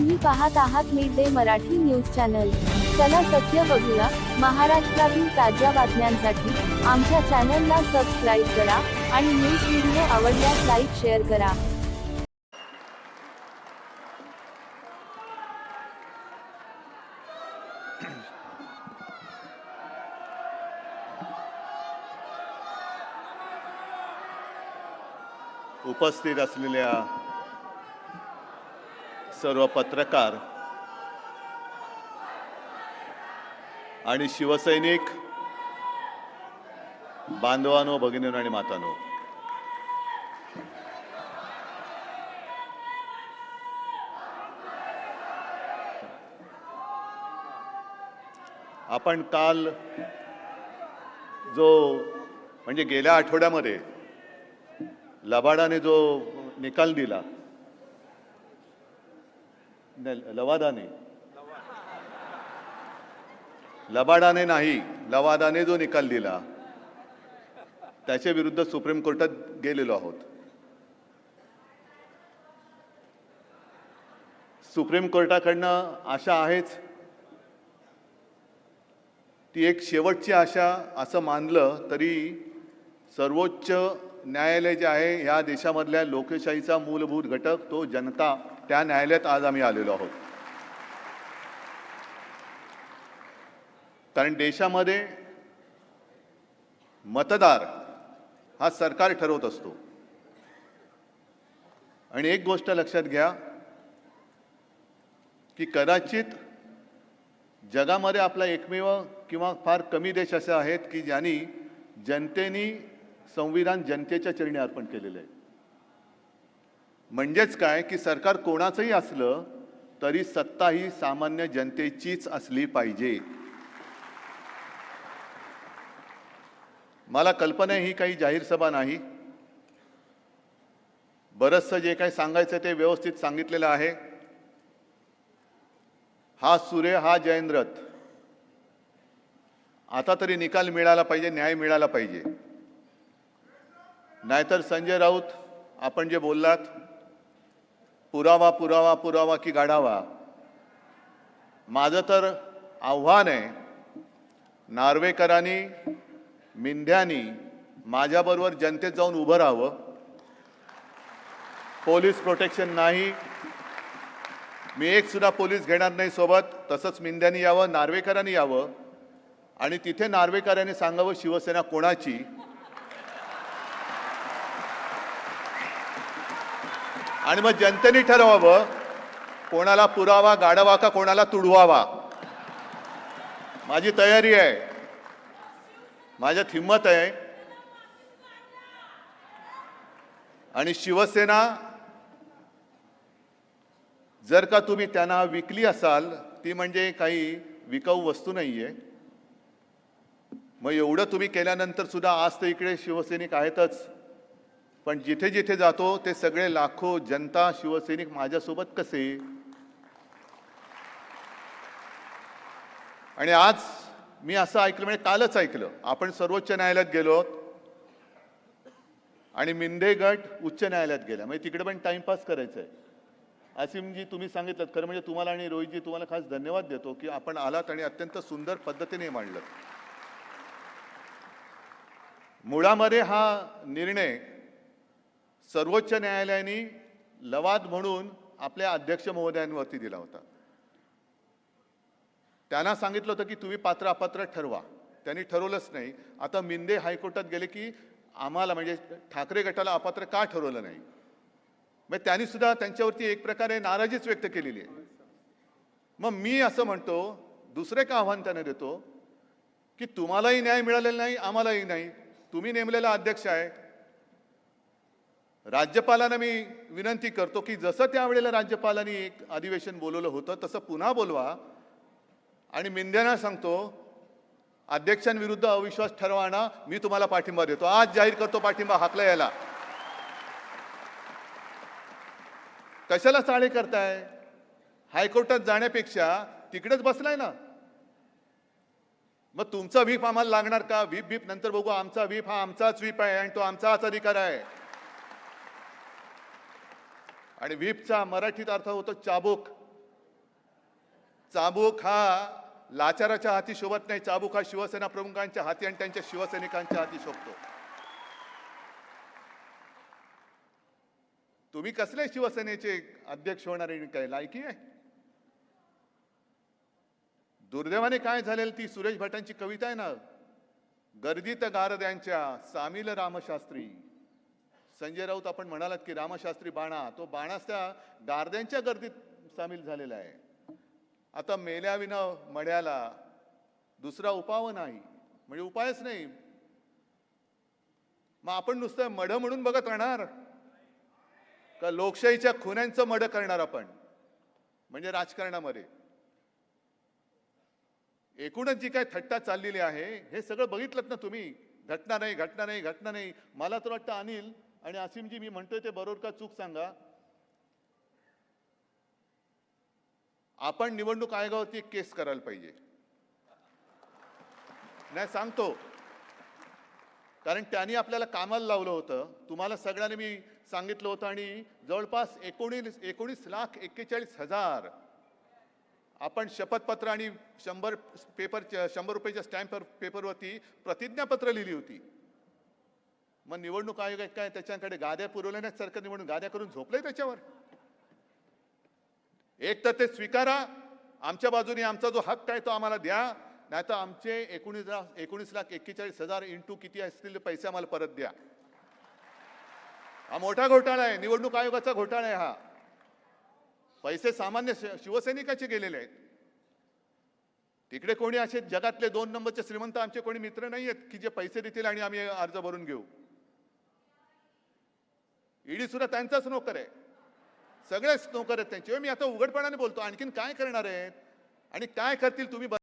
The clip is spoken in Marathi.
तुम्ही पाहत आहात mid day Marathi news channel. चला सत्य बघूया. महाराष्ट्रातील ताज्या बातम्यांसाठी आमच्या चॅनलला सबस्क्राईब करा आणि न्यूज व्हिडिओ आवडल्यास लाईक शेअर करा. उपस्थित असलेल्या सर्व पत्रकार आणि शिवसैनिक बांधवानो भगिनीनो आणि मातानो. आपण काल जो म्हणजे गेल्या आठवड्यामध्ये लबाडाने जो निकाल दिला नाही, लवादाने. लबाडाने नाही लवादाने जो निकाल दिला त्याच्या विरुद्ध सुप्रीम कोर्टात गेलेलो आहोत. सुप्रीम कोर्टाकडनं आशा आहेच. ती एक शेवटची आशा असं मानलं तरी सर्वोच्च न्यायालय जे आहे ह्या देशामधल्या लोकशाहीचा मूलभूत घटक तो जनता. त्या न्यायालयात आज आम्ही आलेलो आहोत. कारण देशामध्ये मतदार हा सरकार ठरवत असतो. आणि एक गोष्ट लक्षात घ्या की कदाचित जगामध्ये आपला एकमेव किंवा फार कमी देश असे आहेत की ज्यांनी जनतेनी संविधान जनतेच्या चरणी अर्पण केलेलं आहे. म्हणजेच काय की सरकार कोणाचंही असलं तरी सत्ता ही सामान्य जनतेचीच असली पाहिजे. मला कल्पना ही काही जाहीर सभा नाही. बरंचसं जे काही सांगायचं ते व्यवस्थित सांगितलेलं आहे. हा सूर्य हा जयंद्रथ. आता तरी निकाल मिळाला पाहिजे न्याय मिळाला पाहिजे. नाहीतर संजय राऊत आपण जे बोललात पुरावा पुरावा पुरावा की गाढावा. माझं तर आव्हान आहे नार्वेकरांनी मिंध्यानी माझ्याबरोबर जनतेत जाऊन उभं राहावं. पोलीस प्रोटेक्शन नाही. मी एकसुद्धा पोलीस घेणार नाही सोबत. तसंच मिंद्यानी यावं नार्वेकरांनी यावं. आणि तिथे नार्वेकरांनी सांगावं शिवसेना कोणाची? आणि मग जनतेने ठरवावं कोणाला पुरावा गाडवा का कोणाला तुडवावा. माझी तयारी आहे. माझ्यात हिंमत आहे. आणि शिवसेना जर का तुम्ही त्यांना विकली असाल ती म्हणजे काही विकाऊ वस्तू नाहीये. मग एवढं तुम्ही केल्यानंतर सुद्धा आज तर इकडे शिवसैनिक आहेतच. पण जिथे जिथे जातो ते सगळे लाखो जनता शिवसैनिक माझ्यासोबत कसे? आणि आज मी असं ऐकलं म्हणजे कालच ऐकलं. आपण सर्वोच्च न्यायालयात गेलो आणि मिंदे गट उच्च न्यायालयात गेला. म्हणजे तिकडे पण टाइमपास करायचं आहे असीमजी तुम्ही सांगितलं खरं म्हणजे तुम्हाला आणि रोहितजी तुम्हाला खास धन्यवाद देतो की आपण आलात आणि अत्यंत सुंदर पद्धतीने मांडलं. मुळामध्ये हा निर्णय सर्वोच्च न्यायालयाने लवाद म्हणून आपल्या अध्यक्ष महोदयांवरती दिला होता. त्यांना सांगितलं होतं की तुम्ही पात्र अपात्र ठरवा. त्यांनी ठरवलंच नाही. आता मिंदे हायकोर्टात गेले की आम्हाला म्हणजे ठाकरे गटाला अपात्र का ठरवलं नाही? मग त्यांनी सुद्धा त्यांच्यावरती एक प्रकारे नाराजीच व्यक्त केलेली आहे. मग मी असं म्हणतो दुसरे का आव्हान त्यांना देतो? की तुम्हालाही न्याय मिळालेला नाही आम्हालाही नाही. तुम्ही नेमलेला अध्यक्ष आहे. राज्यपालांना मी विनंती करतो की जसं त्यावेळेला राज्यपालांनी एक अधिवेशन बोलवलं होतं तसं पुन्हा बोलवा. आणि मिंद्यांना सांगतो अध्यक्षांविरुद्ध अविश्वास ठरवाना मी तुम्हाला पाठिंबा देतो. आज जाहीर करतो पाठिंबा हाकला याला. कशाला चाळे करताय? हायकोर्टात जाण्यापेक्षा तिकडेच बसलाय ना? मग तुमचा व्हीप आम्हाला लागणार का? व्हीप व्हीप नंतर बघू. आमचा व्हीप हा आमचाच व्हीप आहे आणि तो आमचाच अधिकार आहे. आणि व्हीपचा मराठीत अर्थ होतो चाबूक. चाबूक हा लाचाराच्या हाती शोभत नाही. चाबूक हा शिवसेना प्रमुखांच्या हाती आणि त्यांच्या शिवसैनिकांच्या हाती शोभतो. तुम्ही कसले शिवसेनेचे अध्यक्ष होणारे आणि काय लायकी आहे? दुर्दैवाने काय झालेलं? ती सुरेश भटांची कविता आहे ना. गर्दीत गारद्यांच्या सामील रामशास्त्री. संजय राऊत आपण म्हणालात की रामशास्त्री बाणा तो बाणास त्या गारद्यांच्या गर्दीत सामील झालेला आहे. आता मेल्याविना मड्याला दुसरा उपाव नाही म्हणजे उपायच नाही. मग आपण नुसतं मढ म्हणून बघत राहणार? का लोकशाहीच्या खुन्यांचं मढ करणार आपण? म्हणजे राजकारणामध्ये. एकूणच जी काय थट्टा चाललेली आहे हे सगळं बघितलं ना तुम्ही? घटना नाही घटना नाही घटना नाही. मला तर वाटतं अनिल आणि असीमजी मी म्हणतोय ते बरोबर का चूक सांगा? आपण निवडणूक आयोगावरती एक केस करायला पाहिजे. नाही सांगतो. कारण त्यांनी आपल्याला कामाला लावलं होतं. तुम्हाला सगळ्यांनी मी सांगितलं होतं आणि जवळपास एकोणीस एकोणीस लाख एक्केचाळीस हजार आपण शपथपत्र आणि शंभर पेपर शंभर रुपयाच्या स्टॅम्प पेपरवरती प्रतिज्ञापत्र लिहिली होती. मग निवडणूक आयोग काय त्याच्याकडे गाद्या पुरवल्या नाही सरकार निवडणूक गाद्या करून झोपले त्याच्यावर. एक तर ते स्वीकारा आमच्या बाजूने आमचा जो हक्क आहे तो आम्हाला द्या नाही तर आमचे एकोणीस लाख एकोणीस लाख एक्केचाळीस हजार इंटू किती असतील पैसे आम्हाला परत द्या. हा मोठा घोटाळा आहे निवडणूक आयोगाचा घोटाळा आहे हा. पैसे सामान्य शिवसैनिकाचे गेलेले आहेत. तिकडे कोणी असे जगातले दोन नंबरचे श्रीमंत आमचे कोणी मित्र नाही आहेत की जे पैसे देतील आणि आम्ही अर्ज भरून घेऊ. ईडी सुद्धा त्यांचाच नोकर आहे. सगळेच नोकर आहेत त्यांचे. मी आता उघडपणाने बोलतो आणखीन काय करणार आहेत? आणि काय करतील तुम्ही?